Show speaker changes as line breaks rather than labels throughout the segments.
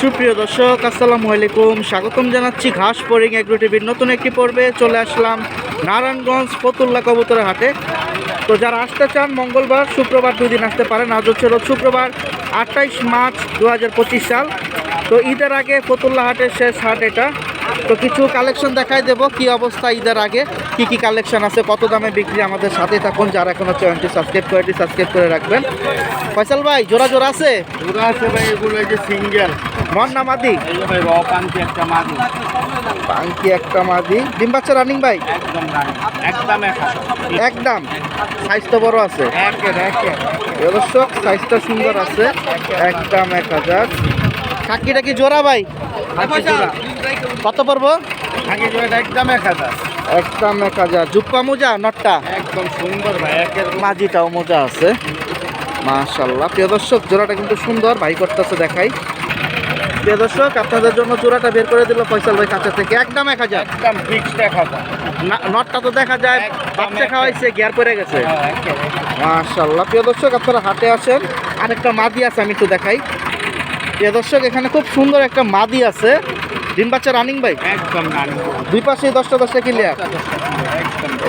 সুপ্রিয় দর্শক, আসসালামু আলাইকুম। স্বাগতম জানাচ্ছি ঘাস পোরিং এগ্রো টিভির নতুন একটি পর্বে। চলে আসলাম নারায়ণগঞ্জ ফতুল্লা কবুতরের হাটে। তো যারা আসতে চান, মঙ্গলবার, শুক্রবার দুই দিন আসতে পারেন। আজ হচ্ছে শুক্রবার, আঠাইশ মার্চ দু হাজার পঁচিশ সাল। তো ঈদের আগে ফতুল্লা হাটের শেষ হাট এটা। তো কিছু কালেকশন দেখাই দেবো, কি অবস্থা ঈদের আগে, কি কি কালেকশন আছে, কত দামে বিক্রি আমাদের সাথে থাকুন। যারা এখনও চ্যানেলটি সাবস্ক্রাইব করেটি সাবস্ক্রাইব করে রাখবেন। ফয়সাল ভাই, জোড়া জোড়া আছে?
পুরো আছে ভাই, এগুলো যে সিঙ্গেল
মন না মাদি?
একটা মাদি
পাঙ্কি একটা মাদি। ডিম বাচ্চা রানিং ভাই?
একদম রানি একদম?
একদম সাইজ বড় আছে? দর্শক সাইজটা সুন্দর আছে। একদম এক হাজার। খাকিটা কি জোড়া ভাই? কত পড়ব?
একদম এক হাজার।
একদম এক হাজার। জুপ্পা মোজা নটটা?
একদম সুন্দর ভাই
মাঝিটাও মোজা আছে। মাশাল্লাহ। প্রিয় দর্শক জোড়াটা কিন্তু সুন্দর। ভাই করতেছে দেখাই। প্রিয় দর্শক আপনাদের জন্য জোড়াটা বের করে দিল ফয়সাল ভাই কাছে থেকে। একদম এক হাজার।
একদম ফিক্সড এক হাজার।
নটটা তো দেখা যায় বাচ্চা খাওয়াইছে গিয়ার পরে গেছে।
হ্যাঁ।
মাশাল্লাহ প্রিয় দর্শক আপনারা হাটে আসেন। আরেকটা মাদি আছে আমি একটু দেখাই। প্রিয় দর্শক এখানে খুব সুন্দর একটা মাদি আছে। ডিম বাচ্চা রানিং ভাই?
একদম
দুই পাশে দশটা দশটা ক্লিয়ার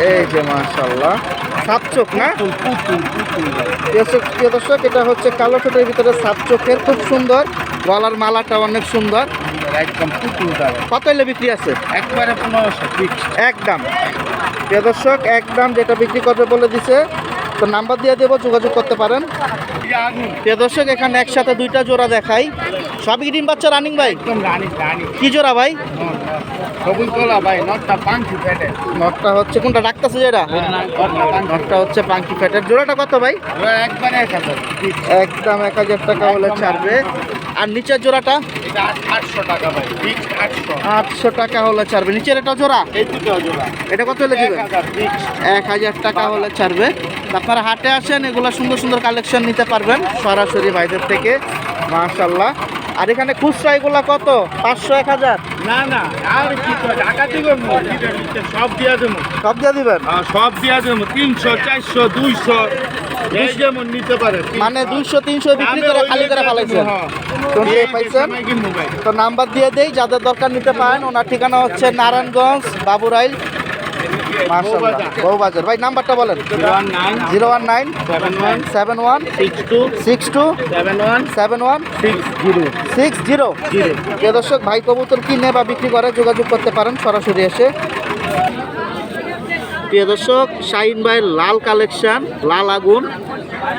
এই যে মাশাল্লাহ সাত চোখ না? প্রিয় দর্শক- এটা হচ্ছে কালো ছোটের ভিতরে সাত চোখের খুব সুন্দর। গলার মালাটা অনেক সুন্দর।
একদম
কত এলে বিক্রি আছে?
একবারে পনেরোশো
একদম। প্রিয় দর্শক একদম যেটা বিক্রি করবে বলে দিছে তো নাম্বার দিয়ে দেবো যোগাযোগ করতে পারেন। প্রিয় দর্শক এখানে একসাথে দুইটা জোড়া দেখাই। সবই ডিম বাচ্চা রানিং ভাই? কি জোড়া ভাই?
নটটা
হচ্ছে কোনটা? ডাকতেছে যেটা? নটটা হচ্ছে পাঙ্কি ফ্যাটের। জোড়াটা কত ভাই? একদম এক হাজার টাকা হলে ছাড়বে। আর নিচের জোড়াটা?
এটা আটশো টাকা ভাই। আটশো।
টাকা হলে ছাড়বে। নিচের এটা জোড়া?
এই দুটো জোড়া।
এটা কত হলে
হাজার
এক হাজার টাকা হলে ছাড়বে। আপনারা হাটে আসেন এগুলো সুন্দর সুন্দর কালেকশন নিতে পারবেন সরাসরি ভাইদের থেকে মাশাল্লাহ আর এখানে খুচরা এগুলা কত? পাঁচশো এক হাজার?
না না আর কি টাকা দিব সব দিয়া দেবো।
সব দিয়ে দিবেন?
হ্যাঁ, সব দিয়া দেবো। তিনশো চারশো দুইশো।
মানে দুইশো তিনশো বিক্রি করে খালি করে ফেলাইছেন।
হ্যাঁ।
শুনতে পাইছেন? তো নাম্বার দিয়ে দেই যাদের দরকার নিতে পারেন ওনার ঠিকানা হচ্ছে নারায়ণগঞ্জ বাবুরাইল বউবাজার ভাই নাম্বারটা বলেন। Zero one nine
seven one six two seven one six zero.
Six zero.
Zero.
দর্শক ভাই কবুতর কিনে বা বিক্রি করে যোগাযোগ করতে পারেন সরাসরি এসে। প্রিয় দর্শক শাহিন ভাইয়ের লাল কালেকশন লাল আগুন।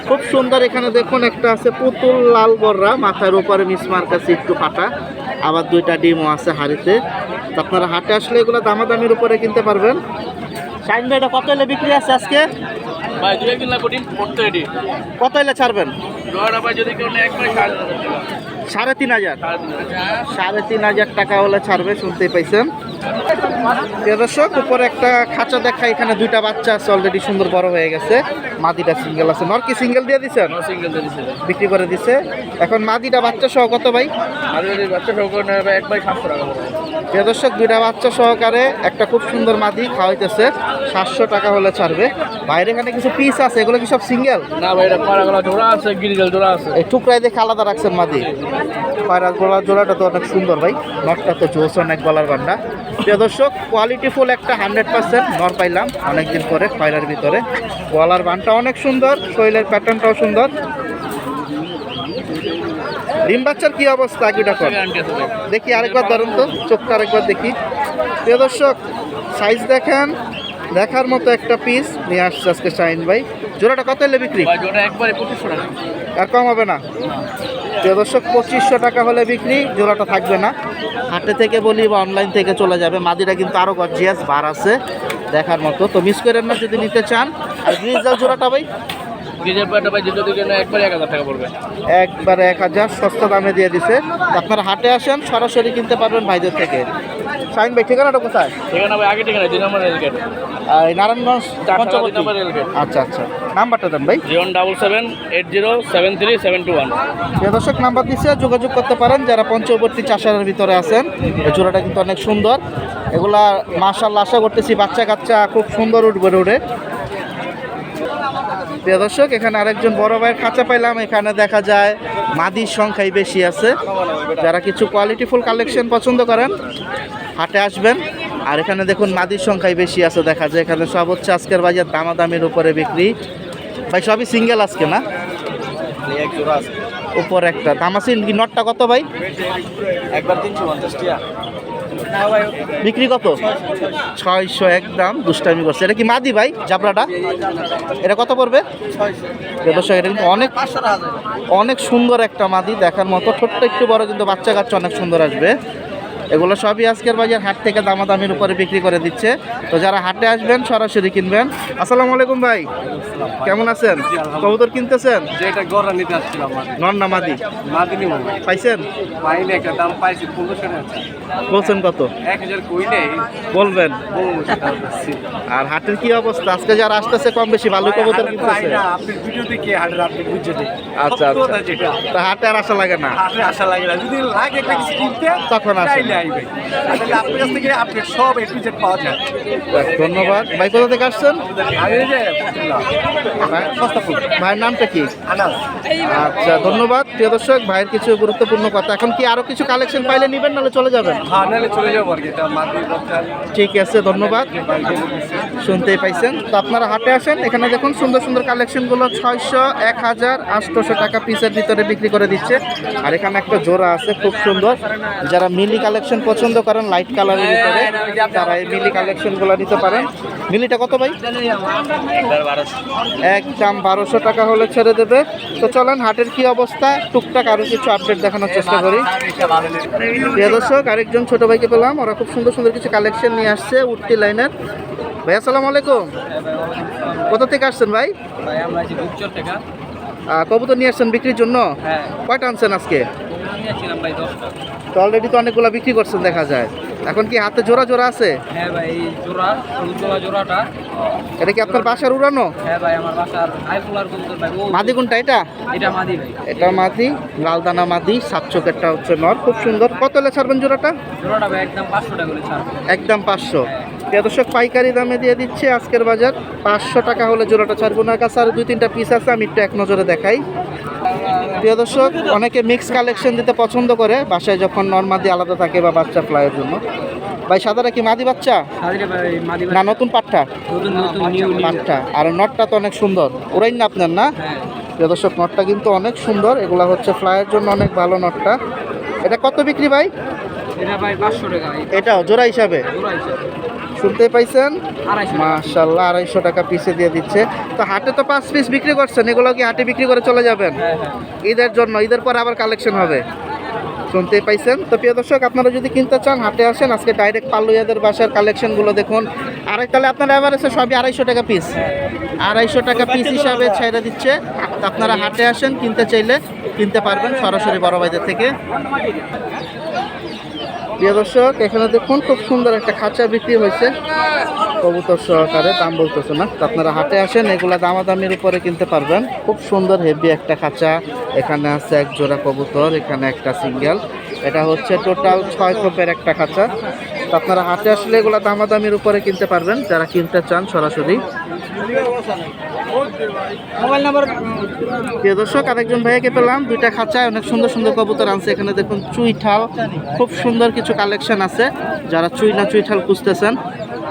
খুব সুন্দর এখানে দেখুন একটা আছে পুতুল লাল বর্রা মাথার উপরে মিসমার কাছে একটু ফাটা আবার দুইটা ডিমও আছে হাড়িতে। আপনারা হাটে আসলে এগুলো দামাদামির উপরে কিনতে পারবেন। শাহিন ভাই এটা কত এলে বিক্রি আছে আজকে? কত এলে ছাড়বেন?
সাড়ে
তিন হাজার। সাড়ে তিন হাজার টাকা হলে ছাড়বে শুনতেই পাইছেন। দর্শক উপরে একটা খাঁচা দেখা এখানে দুইটা বাচ্চা আছে অলরেডি সুন্দর বড় হয়ে গেছে। মাদিটা সিঙ্গেল আছে। নর কি সিঙ্গেল দিয়ে দিছে
সিঙ্গেল দিয়ে দিচ্ছে
বিক্রি করে দিছে। এখন মাদিটা বাচ্চা সহ কত ভাই?
বাচ্চা সহ এক ভাই সাতশো টাকা
প্রিয় দর্শক দুইটা বাচ্চা সহকারে একটা খুব সুন্দর মাদি খাওয়াইতেছে। সাতশো টাকা হলে ছাড়বে। বাইরে এখানে কিছু পিস আছে এগুলো কি সব সিঙ্গেল
না ভাই এটা জোড়া আছে গিরিজাল জোড়া আছে।
এই টুকরাই দেখে আলাদা রাখছেন মাদি। পায়রা গলার জোড়াটা তো অনেক সুন্দর ভাই। নটটা তো জোস অনেক গলার বান্ডা প্রিয় দর্শক কোয়ালিটি ফুল একটা হান্ড্রেড পার্সেন্ট নর পাইলাম অনেকদিন পরে পায়রার ভিতরে। গলার বানটা অনেক সুন্দর শরীরের প্যাটার্নটাও সুন্দর। ডিম বাচ্চার কি অবস্থা? আগে কর
গ্যারান্টি আছে ভাই
দেখি আরেকবার ধরুন তো চোখটা আরেকবার দেখি। প্রিয় দর্শক সাইজ দেখেন দেখার মতো একটা পিস নিয়ে আসছে আজকে শাহিন ভাই। জোড়াটা কত এলে বিক্রি?
একবারে পঁচিশশো টাকা।
আর কম হবে না? প্রিয় দর্শক পঁচিশশো টাকা হলে বিক্রি জোড়াটা থাকবে না। হাটে থেকে বলি বা অনলাইন থেকে চলে যাবে মাদিটা কিন্তু আরও গর্জিয়াস বার আছে দেখার মতো। তো মিস করেন না যদি নিতে চান আর গ্রিজাল জোড়াটা ভাই?
ভাই কেউ একবারে এক হাজার টাকা পড়বে।
একবারে এক হাজার সস্তা দামে দিয়ে দিছে। আপনারা হাটে আসেন সরাসরি কিনতে পারবেন ভাইদের থেকে। সাইন ভাই ঠিকানাটা কোথায়?
ঠিকানা ভাই আগে ঠিকানা দুই নম্বর রেলগেট।
আর এই নারায়ণগঞ্জ
নম্বর রেলগেট।
আচ্ছা আচ্ছা। নাম্বারটা দেন ভাই।
Zero double seven eight zero seven three seven two one.
দর্শক নাম্বার দিচ্ছে যোগাযোগ করতে পারেন। যারা পঞ্চবর্তী চাষারের ভিতরে আছেন এই চূড়াটা কিন্তু অনেক সুন্দর। এগুলা মাশাল্লাহ আশা করতেছি বাচ্চা কাচ্চা খুব সুন্দর উঠবে রোডে। প্রিয় দর্শক, এখানে আরেকজন বড় ভাইয়ের খাঁচা পাইলাম। এখানে দেখা যায় মাদির সংখ্যাই বেশি আছে। যারা কিছু কোয়ালিটিফুল কালেকশন পছন্দ করেন, হাটে আসবেন। আর এখানে দেখুন মাদির সংখ্যাই বেশি আছে। দেখা যায় এখানে সব হচ্ছে আজকের বাজার দামাদামির উপরে বিক্রি। ভাই, সবই সিঙ্গেল আজকে, না? উপর একটা। দামাসিন নটটা কত ভাই?
একবার তিনশো পঞ্চাশ
বিক্রি কত? ছয়শো একদম দুষ্টামি করছে। এটা কি মাদি ভাই জাবরাটা এটা কত পড়বে? দর্শক এটা কিন্তু অনেক অনেক সুন্দর একটা মাদি দেখার মতো। ছোট্ট একটু বড় কিন্তু বাচ্চা কাচ্চা অনেক সুন্দর আসবে। এগুলো সবই আজকের বাজার হাট থেকে দামাদামির উপরে বিক্রি করে দিচ্ছে। তো যারা হাটে আসবেন সরাসরি কিনবেন। আসসালামু আলাইকুম ভাই। কেমন আছেন? কবুতর কিনতেছেন?
যে এটা গড়া নিতে আসছিলাম
নন না মাদি।
মনে
পাইছেন?
পাইনি একটা দাম পাইছি পনেরোশো টাকা।
বলছেন কত?
এক হাজার কই নেই
বলবেন। আর হাটের কি অবস্থা? আজকে যারা আসতেছে কম বেশি ভালো কবুতর কিনতেছে?
আপনার ভিডিও দেখে হাটের আপনি দেখি।
আচ্ছা আচ্ছা।
যেটা।
তা হাটে আর আশা লাগে না?
হাটে আশা লাগে না। যদি লাগে একটা কিছু কিনতে,
তখন আসেন।
তাহলে আপনার কাছ থেকে আপনি সব Z পাওয়া যায়।
ধন্যবাদ। ভাই কোথা থেকে আসছেন?
আমি এই যে,
ভাই-
সস্তাপুর।
ভাইয়ের নামটা কি?
আনাস।
আচ্ছা ধন্যবাদ। প্রিয় দর্শক ভাইয়ের কিছু গুরুত্বপূর্ণ কথা। এখন কি আরও কিছু কালেকশন পাইলে নিবেন নাহলে চলে যাবেন?
হ্যাঁ, নাহলে চলে যাব আর কি। এটা মাটির বাচ্চা,
ঠিক আছে ধন্যবাদ। শুনতেই পাইছেন। তো আপনারা হাটে আসেন। এখানে দেখুন সুন্দর সুন্দর কালেকশনগুলো ছয়শো এক হাজার আটশোশো টাকা পিসের ভিতরে বিক্রি করে দিচ্ছে। আর এখানে একটা জোড়া আছে খুব সুন্দর। যারা মিলি কালেকশন পছন্দ করেন লাইট কালারের ভিতরে। তারা এই মিলি কালেকশনগুলো নিতে পারেন। মিলিটা কত ভাই? একদম বারোশো টাকা হলে ছেড়ে দেবে। তো চলেন হাটের কি অবস্থা? টুকটাক আরও কিছু আপডেট দেখানোর চেষ্টা করি। প্রিয় দর্শক আরেকজন ছোট ভাইকে পেলাম। ওরা খুব সুন্দর সুন্দর কিছু কালেকশন নিয়ে আসছে উঠতি লাইনের। ভাই আসসালামু আলাইকুম। কোথা থেকে আসছেন ভাই? কবুতর নিয়ে আসছেন বিক্রির জন্য?
হ্যাঁ,
কয়টা আনছেন আজকে?
নিয়েছিলাম ভাই দশটা।
তো অলরেডি তো অনেকগুলো বিক্রি করছেন দেখা যায়। এখন কি হাতে জোড়া জোড়া আছে?
হ্যাঁ ভাই এই জোড়া জোড়া জোড়াটা।
এটা কি আপনার বাসার উড়ানো?
হ্যাঁ ভাই আমার বাসার হাই ফুলার কবুতর ভাই
মাদি কোনটা এটা?
এটা মাদি ভাই।
এটা মাদি লালদানা মাদি সাত চোখেরটা হচ্ছে নর খুব সুন্দর। কত হলে ছাড়বেন জোড়াটা?
জোড়াটা ভাই একদম পাঁচশো টাকা করে ছাড়
একদম পাঁচশো। দর্শক পাইকারি দামে দিয়ে দিচ্ছে আজকের বাজার। পাঁচশো টাকা হলে জোড়াটা ছাড়বো না। কাছে আর দুই তিনটা পিস আছে আমি একটু এক নজরে দেখাই। প্রিয় দর্শক অনেকে মিক্স কালেকশন দিতে পছন্দ করে বাসায় যখন নর্মাদি আলাদা থাকে বা বাচ্চা ফ্লাইয়ের জন্য। ভাই সাদাটা কি মাদি বাচ্চা? না নতুন পাট্টা?
নতুন নতুন নিউ নিউ
পাট্টা আর নটটা তো অনেক সুন্দর। ওরাই না আপনার না?
হ্যাঁ।
প্রিয় দর্শক নটটা কিন্তু অনেক সুন্দর। এগুলা হচ্ছে ফ্লাইয়ের জন্য অনেক ভালো নটটা। এটা কত বিক্রি ভাই?
এটা ভাই পাঁচশো টাকা।
এটাও জোড়া হিসাবে। শুনতে পাইছেন? মাশাল্লাহ আড়াইশো টাকা পিসে দিয়ে দিচ্ছে। তো হাটে তো পাঁচ পিস বিক্রি করছেন এগুলো কি হাটে বিক্রি করে চলে যাবেন?
হ্যাঁ হ্যাঁ।
ঈদের জন্য ঈদের পরে আবার কালেকশন হবে। শুনতেই পাইছেন? তো প্রিয় দর্শক আপনারা যদি কিনতে চান হাটে আসেন আজকে ডাইরেক্ট পাল্লুয়াদের বাসার কালেকশনগুলো দেখুন। আর তাহলে আপনার এভারেজে সবই আড়াইশো টাকা পিস আড়াইশো টাকা পিস হিসাবে ছেড়ে দিচ্ছে। আপনারা হাটে আসেন কিনতে চাইলে কিনতে পারবেন সরাসরি বড় ভাইদের থেকে। প্রিয় দর্শক, এখানে দেখুন খুব সুন্দর একটা খাঁচা বিক্রি হয়েছে। কবুতর সহকারে, দাম বলতেছে না আপনারা হাটে আসেন, এগুলা দামাদামির উপরে কিনতে পারবেন। খুব সুন্দর হেভি একটা খাঁচা, এখানে আছে এক জোড়া কবুতর, এখানে একটা সিঙ্গেল। এটা হচ্ছে টোটাল ছয় কোপের একটা খাঁচা। তো আপনারা হাতে আসলে এগুলা দামাদামির উপরে কিনতে পারবেন। যারা কিনতে চান সরাসরি।
মোবাইল নাম্বার
প্রিয় দর্শক আরেকজন ভাইয়াকে পেলাম। দুইটা খাঁচায় অনেক সুন্দর সুন্দর কবুতর আনছে। এখানে দেখুন চুই চুইঠাল। খুব সুন্দর কিছু কালেকশন আছে। যারা চুই না চুইঠাল খুঁজতেছেন।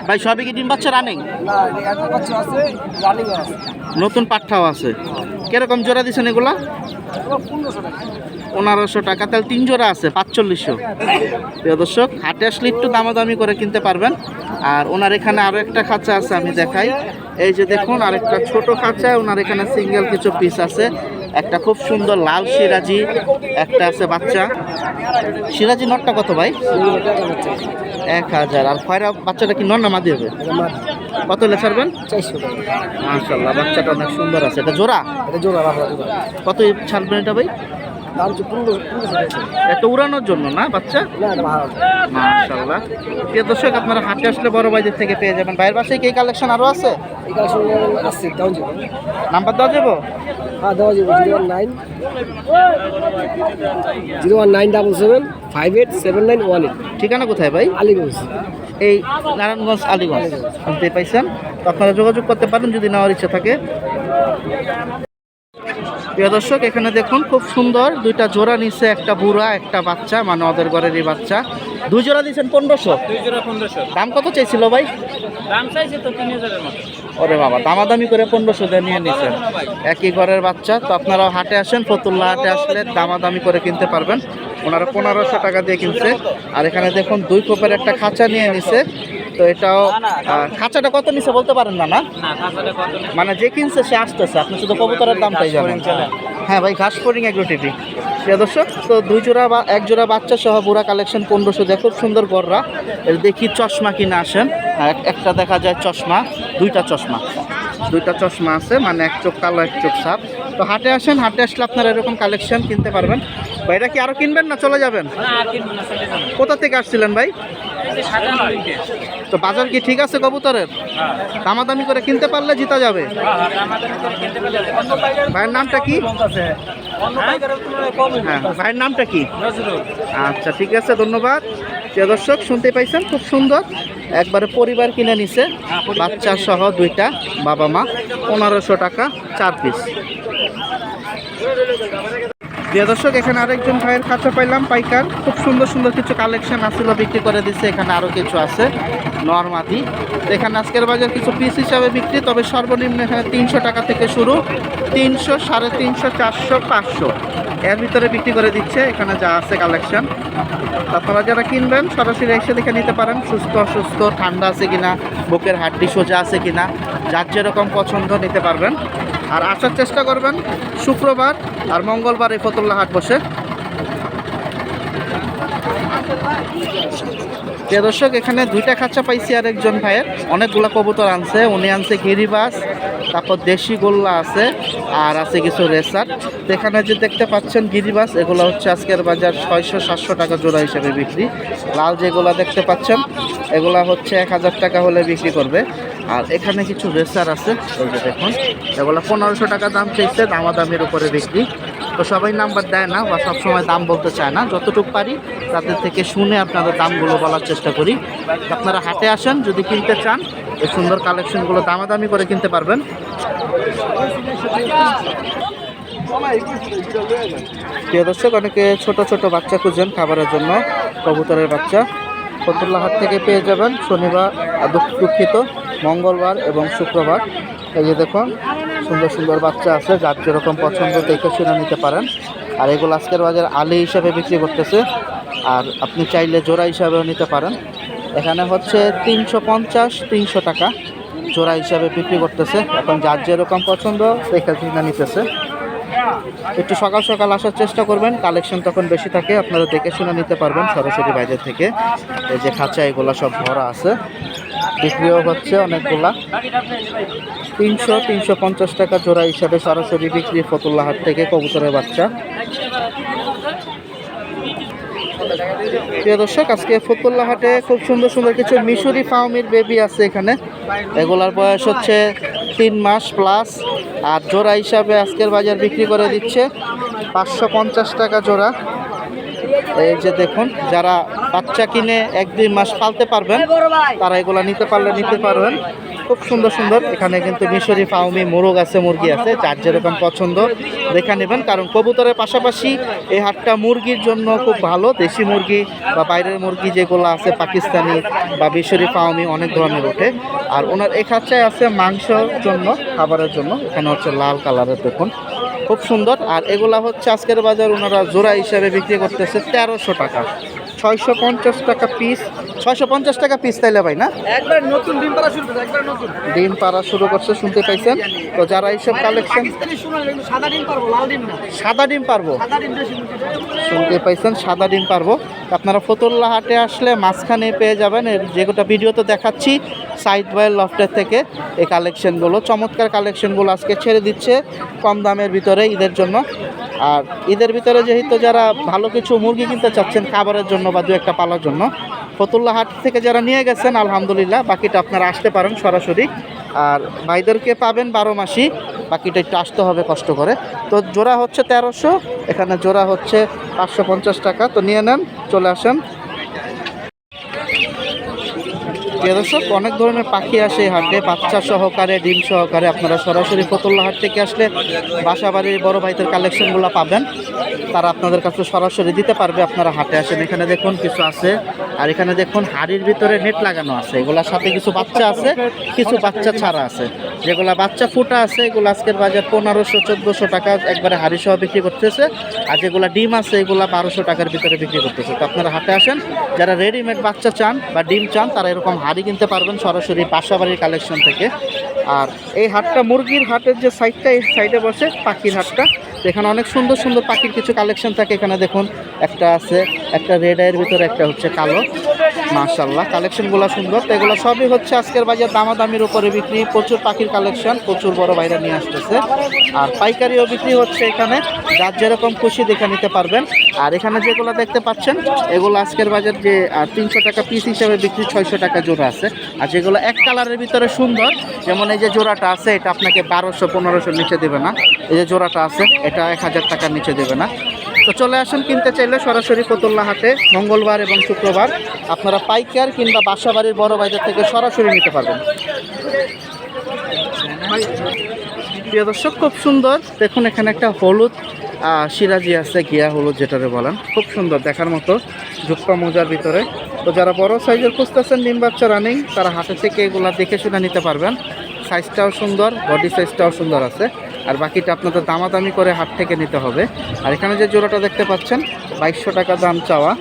ভাই সবই কি ডিম বাচ্চা রানিং নতুন পাঠাও আছে। কীরকম জোড়া দিচ্ছেন এগুলা?
পনেরোশো টাকা।
তাহলে তিন জোড়া আছে পাঁচচল্লিশশো। প্রিয় দর্শক হাটে আসলে একটু দামাদামি করে কিনতে পারবেন। আর ওনার এখানে আরও একটা খাঁচা আছে আমি দেখাই। এই যে দেখুন আরেকটা ছোট খাঁচা ওনার এখানে সিঙ্গেল কিছু পিস আছে। একটা খুব সুন্দর লাল সিরাজি একটা আছে বাচ্চা। সিরাজি নটটা কত ভাই? এক হাজার। আর খয়রা বাচ্চাটা কি নর না মাদি হবে? কত হলে ছাড়বেন? মাশাল্লাহ বাচ্চাটা অনেক সুন্দর আছে। এটা জোড়া?
এটা জোড়া
কত ছাড়বেন এটা ভাই?
দাম হচ্ছে পনেরোশো পনেরোশো
একটা উড়ানোর জন্য না বাচ্চা? মাশাল্লাহ প্রিয় দর্শক আপনারা হাটে আসলে বড় থেকে পেয়ে যাবেন। বাসায় কি কালেকশন আরও আছে? নাম্বার দেওয়া যাব?
হ্যাঁ দেওয়া যাবে zero one nine. Zero one nine double seven five eight seven nine one eight.
ঠিকানা কোথায় ভাই?
আলিগঞ্জ।
এই নারায়ণগঞ্জ আলিগঞ্জ। শুনতে পাইছেন? আপনারা যোগাযোগ করতে পারেন যদি নেওয়ার ইচ্ছা থাকে। প্রিয় দর্শক এখানে দেখুন খুব সুন্দর দুইটা জোড়া নিচ্ছে একটা বুড়া একটা বাচ্চা মানে ওদের ঘরেরই বাচ্চা। দুই জোড়া দিচ্ছেন পনেরোশো?
দুই জোড়া পনেরোশো।
দাম কত চাইছিল ভাই?
দাম চাইছে তো তিন হাজারের মতো।
ওরে বাবা দামাদামি করে পনেরোশো দিয়ে নিয়ে নিছেন। একই ঘরের বাচ্চা তো আপনারাও হাটে আসেন ফতুল্লা হাটে আসলে দামাদামি করে কিনতে পারবেন। ওনারা পনেরোশো টাকা দিয়ে কিনছে। আর এখানে দেখুন দুই কোপের একটা খাঁচা নিয়ে নিছে। তো এটাও খাঁচাটা কত নিচে বলতে পারেন না না? মানে যে কিনছে সে আসতেছে আপনি শুধু কবুতরের দামটাই যাবেন। হ্যাঁ ভাই ঘাস ফোরিং এগ্রো টিভি। প্রিয় দর্শক তো দুই জোড়া বা এক জোড়া বাচ্চা সহ বুড়া কালেকশন পনেরোশো দেয় খুব সুন্দর গররা দেখি চশমা কিনে আসেন। একটা দেখা যায় চশমা দুইটা চশমা। দুইটা চশমা আছে মানে এক চোখ কালো এক চোখ সাপ তো হাটে আসেন হাটে আসলে আপনারা এরকম কালেকশন কিনতে পারবেন। ভাই এটা কি আরও কিনবেন না চলে যাবেন? কোথা থেকে আসছিলেন ভাই? তো বাজার কি ঠিক আছে কবুতরের?
হ্যাঁ।
দামাদামি করে কিনতে পারলে জিতা যাবে।
হ্যাঁ
ভাইয়ের নামটা কি? হ্যাঁ। ভাইয়ের নামটা কি? আচ্ছা ঠিক আছে ধন্যবাদ। প্রিয় দর্শক শুনতে পাইছেন? খুব সুন্দর। একবারে পরিবার কিনে নিছে। বাচ্চা সহ দুইটা বাবা মা, পনেরোশো টাকা চার পিস প্রিয় দর্শক, এখানে আরেকজন ভাইয়ের কাছে পাইলাম, পাইকার। খুব সুন্দর সুন্দর কিছু কালেকশন আসছিল বিক্রি করে দিচ্ছে এখানে আরও কিছু আছে, নর্মাদি। এখানে আজকের বাজার কিছু পিস হিসাবে বিক্রি, তবে সর্বনিম্ন এখানে তিনশো টাকা থেকে শুরু। তিনশো, সাড়ে তিনশো, চারশো, পাঁচশো। এর ভিতরে বিক্রি করে দিচ্ছে, এখানে যা আছে কালেকশন আপনারা যারা কিনবেন, সরাসরি এসে দেখে নিতে পারেন, সুস্থ অসুস্থ, ঠান্ডা আছে কিনা, বুকের হাড্ডি সোজা আছে কিনা, যার যেরকম পছন্দ নিতে পারবেন। আর আসার চেষ্টা করবেন, শুক্রবার আর মঙ্গলবার এই ফতুল্লা হাট বসে। দর্শক, এখানে দুইটা খাঁচা পাইছি আর একজন ভাইয়ের। অনেকগুলো কবুতর আনছে, উনি আনছে গিরিবাস তারপর দেশি গোল্লা আছে, আর আছে কিছু রেসার। এখানে যে দেখতে পাচ্ছেন গিরিবাস, এগুলো হচ্ছে আজকের বাজার ছয়শো, সাতশো টাকা জোড়া হিসেবে বিক্রি। লাল যেগুলো দেখতে পাচ্ছেন, এগুলা হচ্ছে এক হাজার টাকা হলে বিক্রি করবে। আর এখানে কিছু রেসার আছে ওই যে দেখুন, এগুলো পনেরোশো টাকা দাম চাইছে, দামাদামের উপরে বিক্রি। তো সবাই নাম্বার দেয় না বা সবসময় দাম বলতে চায় না, যতটুকু পারি তাদের থেকে শুনে আপনাদের দামগুলো বলার চেষ্টা করি। আপনারা হাটে আসেন, যদি কিনতে চান এই সুন্দর কালেকশনগুলো দামাদামি করে কিনতে পারবেন। দর্শক, অনেকে ছোট ছোট বাচ্চা খুঁজেন খাবারের জন্য, কবুতরের বাচ্চা। ফতুল্লা হাট থেকে পেয়ে যাবেন শনিবার দুঃখিত, মঙ্গলবার এবং শুক্রবার। এই যে দেখুন, সুন্দর সুন্দর বাচ্চা আছে, যার যেরকম পছন্দ দেখে শুনে নিতে পারেন। আর এগুলো আজকের বাজার আলি হিসাবে বিক্রি করতেছে। আর আপনি চাইলে জোড়া হিসাবেও নিতে পারেন। এখানে হচ্ছে তিনশো পঞ্চাশ, তিনশো টাকা জোড়া হিসাবে বিক্রি করতেছে। এখন যার যেরকম পছন্দ দেখে শুনে নিতেছে। একটু সকাল সকাল আসার চেষ্টা করবেন, কালেকশন তখন বেশি থাকে, আপনারা দেখে শুনে নিতে পারবেন সরাসরি বাইরে থেকে। এই যে খাঁচা, এগুলো সব ভরা আছে। বিক্রিও হচ্ছে অনেকগুলা। তিনশো তিনশো পঞ্চাশ টাকা জোড়া হিসাবে সরাসরি বিক্রি ফতুল্লা হাট থেকে কবুতরের বাচ্চা। প্রিয় দর্শক, আজকে ফতুল্লা হাটে খুব সুন্দর সুন্দর কিছু মিশরি ফাউমির বেবি আছে এখানে। এগুলার বয়স হচ্ছে তিন মাস প্লাস আর জোড়া হিসাবে আজকের বাজার বিক্রি করে দিচ্ছে পাঁচশো পঞ্চাশ টাকা জোড়া। এই যে দেখুন, যারা বাচ্চা কিনে এক দুই মাস পালতে পারবেন, তারা এগুলা নিতে পারলে নিতে পারবেন। খুব সুন্দর সুন্দর। এখানে কিন্তু মিশরি, ফাউমি, মোরগ আছে, মুরগি আছে, যার যেরকম পছন্দ। দেখে নেবেন, কারণ কবুতরের পাশাপাশি এই হাটটা মুরগির জন্য খুব ভালো। দেশি মুরগি বা বাইরের মুরগি যেগুলো আছে, পাকিস্তানি বা মিশরি, ফাউমি, অনেক ধরনের ওঠে। আর ওনার এই খাঁচায় আছে মাংসর জন্য, খাবারের জন্য। এখানে হচ্ছে লাল কালারের, দেখুন। খুব সুন্দর। আর এগুলা হচ্ছে আজকের বাজার, ওনারা জোড়া হিসাবে বিক্রি করতেছে তেরোশো টাকা। ছয়শো পঞ্চাশ টাকা পিস ছয়শো পঞ্চাশ টাকা পিস তাইলে ভাই না?
একবার নতুন ডিম পাড়া শুরু করছে একবার নতুন।
ডিম পাড়া শুরু করছে শুনতে পাইছেন? তো যারা এইসব কালেকশন
সাদা ডিম পারব লাল ডিম না।
সাদা ডিম পারব শুনতে পাইছেন? সাদা ডিম পারব আপনারা ফতুল্লা হাটে আসলে মাঝখানে পেয়ে যাবেন। এর যে গোটা ভিডিওতে দেখাচ্ছি সাইড বয়েল লফটের থেকে এই কালেকশনগুলো চমৎকার কালেকশনগুলো আজকে ছেড়ে দিচ্ছে কম দামের ভিতরে ঈদের জন্য। আর ঈদের ভিতরে যেহেতু যারা ভালো কিছু মুরগি কিনতে চাচ্ছেন খাবারের জন্য বা দু একটা পালার জন্য। ফতুল্লা হাট থেকে যারা নিয়ে গেছেন, আলহামদুলিল্লাহ, বাকিটা আপনারা আসতে পারেন সরাসরি। আর ভাইদেরকে পাবেন বারো মাসি, বাকিটা একটু আসতে হবে কষ্ট করে। তো জোড়া হচ্ছে তেরোশো, এখানে জোড়া হচ্ছে পাঁচশো পঞ্চাশ টাকা। তো নিয়ে নেন, চলে আসেন। দর্শক, অনেক ধরনের পাখি আসে হাটে। বাচ্চা সহকারে, ডিম সহকারে আপনারা সরাসরি ফতুল্লা হাট থেকে আসলে বাসা বাড়ির বড় ভাইদের কালেকশনগুলো পাবেন। তারা আপনাদের কাছে সরাসরি দিতে পারবে, আপনারা হাটে আসেন। এখানে দেখুন কিছু আছে, আর এখানে দেখুন হাড়ির ভিতরে নেট লাগানো আছে। এগুলার সাথে কিছু বাচ্চা আছে, কিছু বাচ্চা ছাড়া আছে। যেগুলা বাচ্চা ফুটা আছে, এগুলো আজকের বাজার পনেরোশো, চোদ্দোশো টাকা একবারে হাড়ি সহ বিক্রি করতেছে। আর যেগুলা ডিম আছে, এগুলা বারোশো টাকার ভিতরে বিক্রি করতেছে। তো আপনারা হাটে আসেন, যারা রেডিমেড বাচ্চা চান বা ডিম চান, তারা এরকম হাড়ি কিনতে পারবেন সরাসরি বাসাবাড়ির কালেকশন থেকে। আর এই হাটটা মুরগির হাটের যে সাইডটা এই সাইডে বসে পাখির হাটটা। এখানে অনেক সুন্দর সুন্দর পাখির কিছু কালেকশন থাকে। এখানে দেখুন, একটা আছে, একটা রেড আইয়ের ভিতরে একটা হচ্ছে কালো। মাশাল্লাহ কালেকশনগুলো সুন্দর। তো এগুলো সবই হচ্ছে আজকের বাজার দামাদামির উপরে বিক্রি। প্রচুর পাখির কালেকশন প্রচুর বড় বাইরে নিয়ে আসতেছে। আর পাইকারিও বিক্রি হচ্ছে এখানে। যার যেরকম খুশি দেখে নিতে পারবেন। আর এখানে যেগুলো দেখতে পাচ্ছেন, এগুলো আজকের বাজার যে তিনশো টাকা পিস হিসাবে বিক্রি ছয়শো টাকা জোড়া আছে। আর যেগুলো এক কালারের ভিতরে সুন্দর, যেমন এই যে জোড়াটা আছে, এটা আপনাকে বারোশো, পনেরোশোর নিচে দেবে না। এই যে জোড়াটা আছে এটা এক হাজার টাকার নিচে দেবে না। তো চলে আসুন, কিনতে চাইলে সরাসরি ফতুল্লা হাটে, মঙ্গলবার এবং শুক্রবার আপনারা পাইকার কিংবা বাসাবাড়ির বড় বাইদের থেকে সরাসরি নিতে পারবেন। প্রিয় দর্শক, খুব সুন্দর। দেখুন, এখানে একটা হলুদ সিরাজি আছে গিয়া হলুদ যেটারে বলেন। খুব সুন্দর, দেখার মতো জুপ্পা মোজার ভিতরে। তো যারা বড় সাইজের খুঁজতেছেন, ডিম বাচ্চা রানিং, তারা হাতে থেকে এগুলা দেখে শুনে নিতে পারবেন। সাইজটাও সুন্দর, বডি সাইজটাও সুন্দর আছে। আর বাকিটা আপনাদের দামাদামি করে হাট থেকে নিতে হবে। আর এখানে যে জোড়াটা দেখতে পাচ্ছেন, বাইশশো টাকা দাম চাওয়া।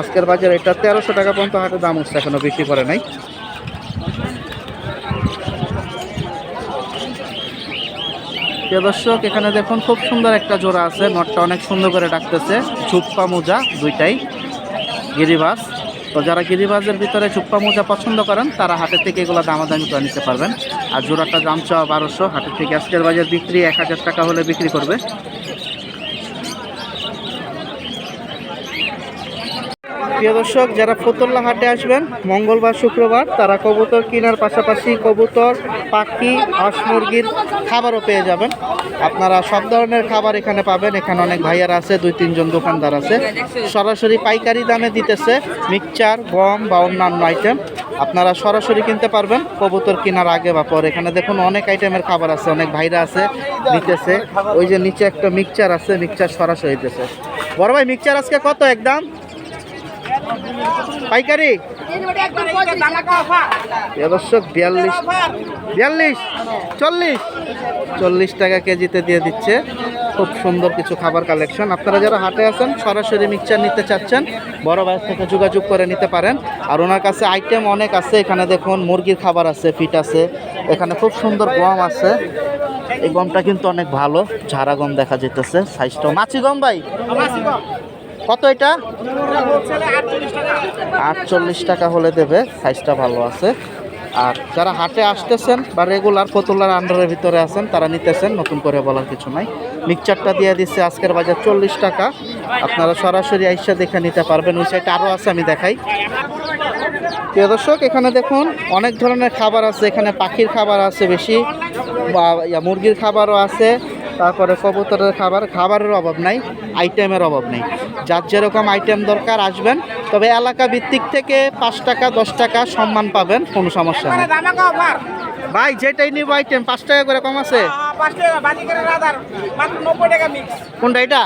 আজকের বাজারে এটা তেরোশো টাকা পর্যন্ত হাটে দাম উঠছে এখনও বিক্রি করে নাই। প্রিয় দর্শক, এখানে দেখুন খুব সুন্দর একটা জোড়া আছে, নটটা অনেক সুন্দর করে ডাকতেছে। চুপ্পা মোজা দুইটাই, গিরিবাস। তো যারা গিরিবাজের ভিতরে চুপ্পা মোজা পছন্দ করেন, তারা হাটের থেকে এগুলো দামাদামি করে নিতে পারবেন। আর জোড়াটা দাম চাওয়া বারোশো, হাটের থেকে আজকের বাজার বিক্রি এক হাজার টাকা হলে বিক্রি করবে। প্রিয় দর্শক, যারা ফতুল্লা হাটে আসবেন, মঙ্গলবার, শুক্রবার, তারা কবুতর কেনার পাশাপাশি কবুতর, পাখি, হাঁস মুরগির খাবারও পেয়ে যাবেন। আপনারা সব ধরনের খাবার এখানে পাবেন। এখানে অনেক ভাইয়ার আছে, দুই, তিনজন দোকানদার আছে। সরাসরি পাইকারি দামে দিতেছে মিক্সচার, গম বা অন্যান্য আইটেম। আপনারা সরাসরি কিনতে পারবেন, কবুতর কেনার আগে বা পরে। এখানে দেখুন অনেক আইটেমের খাবার আছে, অনেক ভাইরা আছে নিতেছে ওই যে নিচে একটা মিক্সচার আছে, মিক্সচার সরাসরি দিতেছে। বড় ভাই, মিক্সচার আজকে কত? একদম? পাইকারি? দর্শক, বিয়াল্লিশ। বিয়াল্লিশ? চল্লিশ? চল্লিশ টাকা কেজিতে দিয়ে দিচ্ছে। খুব সুন্দর কিছু খাবার কালেকশন আপনারা যারা হাটে আছেন, সরাসরি মিক্সচার নিতে চাচ্ছেন, বড় ভাইয়ের থেকে যোগাযোগ করে নিতে পারেন। আর ওনার কাছে আইটেম অনেক আছে। এখানে দেখুন, মুরগির খাবার আছে, ফিট আছে। এখানে খুব সুন্দর গম আছে। এই গমটা কিন্তু অনেক ভালো। ঝাড়া গম দেখা যেতেছে সাইজটাও মাছি গম ভাই? কত এটা? আটচল্লিশ টাকা হলে দেবে, সাইজটা ভালো আছে। আর যারা হাটে আসতেছেন বা রেগুলার ফতুল্লার আন্ডারের ভিতরে আছেন, তারা নিতেছেন, নতুন করে বলার কিছু নাই। মিক্সচারটা দিয়ে দিচ্ছে আজকের বাজার চল্লিশ টাকা। আপনারা সরাসরি আইসা দেখে নিতে পারবেন, ওই সাইডটা আরও আছে, আমি দেখাই। প্রিয় দর্শক, এখানে দেখুন, অনেক ধরনের খাবার আছে। এখানে পাখির খাবার আছে বেশি, বা মুরগির খাবারও আছে। তারপরে কবুতরের খাবার, খাবারের অভাব নাই আইটেমের অভাব নেই। যার যেরকম আইটেম দরকার, আসবেন। তবে এলাকা ভিত্তিক থেকে পাঁচ টাকা, দশ টাকা সম্মান পাবেন, কোনো সমস্যা নেই। ভাই যেটাই নিব আইটেম পাঁচ টাকা করে কম আছে। কোনটা এটা?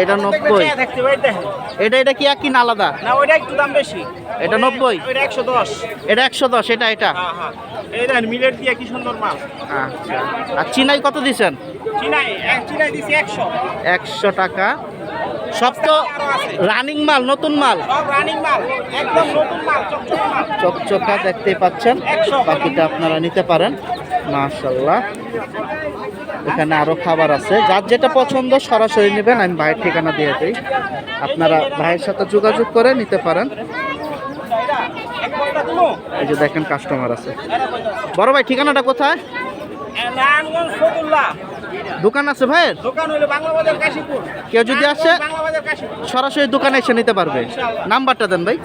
এটা নব্বই। এটা এটা কি এক কিনা আলাদা?
না ওইটা একটু দাম বেশি।
এটা নব্বই।
ওইটা একশো দশ।
এটা একশো দশ এটা এটা।
হ্যাঁ হ্যাঁ। মিলেট দিয়ে কি সুন্দর মাল।
আচ্ছা। আর চিনাই কত দিছেন
চিনাই চিনাই দিছি একশো।
একশো টাকা। সব তো রানিং মাল নতুন মাল।
চকচকে
দেখতেই পাচ্ছেন বাকিটা আপনারা নিতে পারেন। মাশাল্লাহ এখানে আরও খাবার আছে। যার যেটা পছন্দ সরাসরি নেবেন আমি ভাইয়ের ঠিকানা দিয়ে দিই। আপনারা ভাইয়ের সাথে যোগাযোগ করে নিতে পারেন। এই যে দেখেন কাস্টমার আছে। বড় ভাই ঠিকানাটা কোথায়? দোকান আছে ভাইয়ের?
দোকান হলো বাংলা বাজার কাশীপুর।
কেউ যদি আসে
বাজার কাশীপুর।
সরাসরি দোকানে এসে নিতে পারবে। নাম্বারটা দেন ভাই।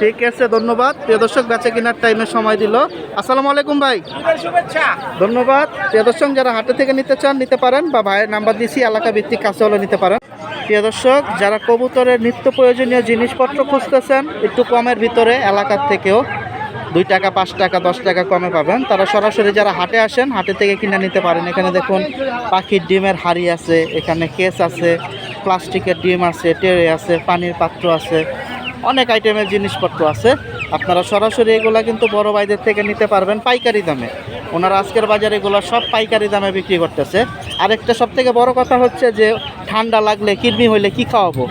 ঠিক আছে ধন্যবাদ। প্রিয় দর্শক বেচে কেনার টাইমে সময় দিল। আসসালামু আলাইকুম ভাই।
শুভেচ্ছা।
ধন্যবাদ। প্রিয় দর্শক যারা হাটে থেকে নিতে চান নিতে পারেন বা ভাইয়ের নাম্বার দিয়েছি এলাকা ভিত্তিক কাছে হলে নিতে পারেন। প্রিয় দর্শক যারা কবুতরের নিত্য প্রয়োজনীয় জিনিসপত্র খুঁজতেছেন একটু কমের ভিতরে এলাকার থেকেও। দুই টাকা, পাঁচ টাকা, দশ টাকা কমে পাবেন। তারা সরাসরি যারা হাটে আসেন, হাটে থেকে কিনে নিতে পারেন। এখানে দেখুন, পাখির ডিমের হাড়ি আছে, এখানে কেস আছে, প্লাস্টিকের ডিম আছে, ট্রে আছে, পানির পাত্র আছে, অনেক আইটেমের জিনিসপত্র আছে। আপনারা সরাসরি এগুলা কিন্তু বড় ভাইদের থেকে নিতে পারবেন পাইকারি দামে। ওনারা আজকের বাজারে এগুলো সব পাইকারি দামে বিক্রি করতেছে। আরেকটা সব থেকে বড় কথা হচ্ছে যে, ঠান্ডা লাগলে, কিডনি হইলে কি খাওয়াবো?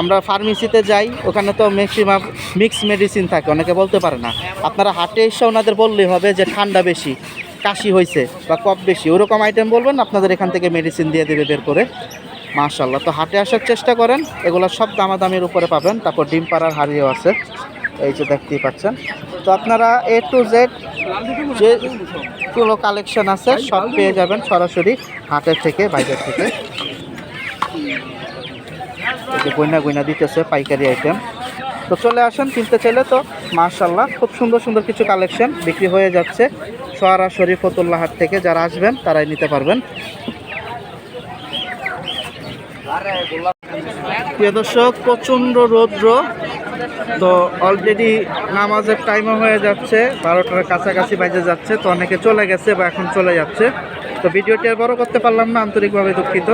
আমরা ফার্মেসিতে যাই, ওখানে তো ম্যাক্সিমাম মিক্স মেডিসিন থাকে, অনেকে বলতে পারে না। আপনারা হাটে এসে ওনাদের বললেই হবে যে ঠান্ডা বেশি, কাশি হয়েছে বা কফ বেশি। ওরকম আইটেম বলবেন, আপনাদের এখান থেকে মেডিসিন দিয়ে দেবে বের করে। মাশাল্লাহ তো হাটে আসার চেষ্টা করেন, এগুলো সব দামাদামির উপরে পাবেন। তারপর ডিম পাড়ার হারিয়েও আছে, এই যে দেখতেই পাচ্ছেন। তো আপনারা এ টু জেড যে কোনো কালেকশন আছে, সব পেয়ে যাবেন সরাসরি হাটের থেকে, বাইরের থেকে। যে গয়না গয়না দিতেছে, পাইকারি আইটেম তো চলে আসেন, কিনতে চাইলে তো মার্শাল্লাহ খুব সুন্দর সুন্দর কিছু কালেকশন বিক্রি হয়ে যাচ্ছে। সরাসরি ফতুল্লাহ হাট থেকে যারা আসবেন, তারাই নিতে পারবেন। প্রিয় দর্শক, প্রচণ্ড রৌদ্র। তো অলরেডি নামাজের টাইমও হয়ে যাচ্ছে, বারোটার কাছাকাছি বাজে যাচ্ছে, তো অনেকে চলে গেছে বা এখন চলে যাচ্ছে। তো ভিডিওটি আর বড় করতে পারলাম না, আন্তরিকভাবে দুঃখিত।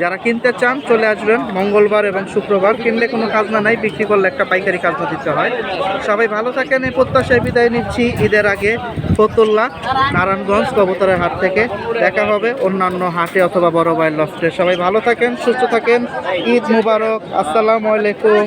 যারা কিনতে চান, চলে আসবেন মঙ্গলবার এবং শুক্রবার। কিনলে কোনো খাজনা নাই, বিক্রি করলে একটা পাইকারি খাজনা দিতে হয়। সবাই ভালো থাকেন, এই প্রত্যাশায় বিদায় নিচ্ছি। ঈদের আগে ফতুল্লাহ নারায়ণগঞ্জ কবুতরের হাট থেকে দেখা হবে অন্যান্য হাটে অথবা বড় বাইর লফটে। সবাই ভালো থাকেন, সুস্থ থাকেন। ঈদ মুবারক, আসসালামু আলাইকুম।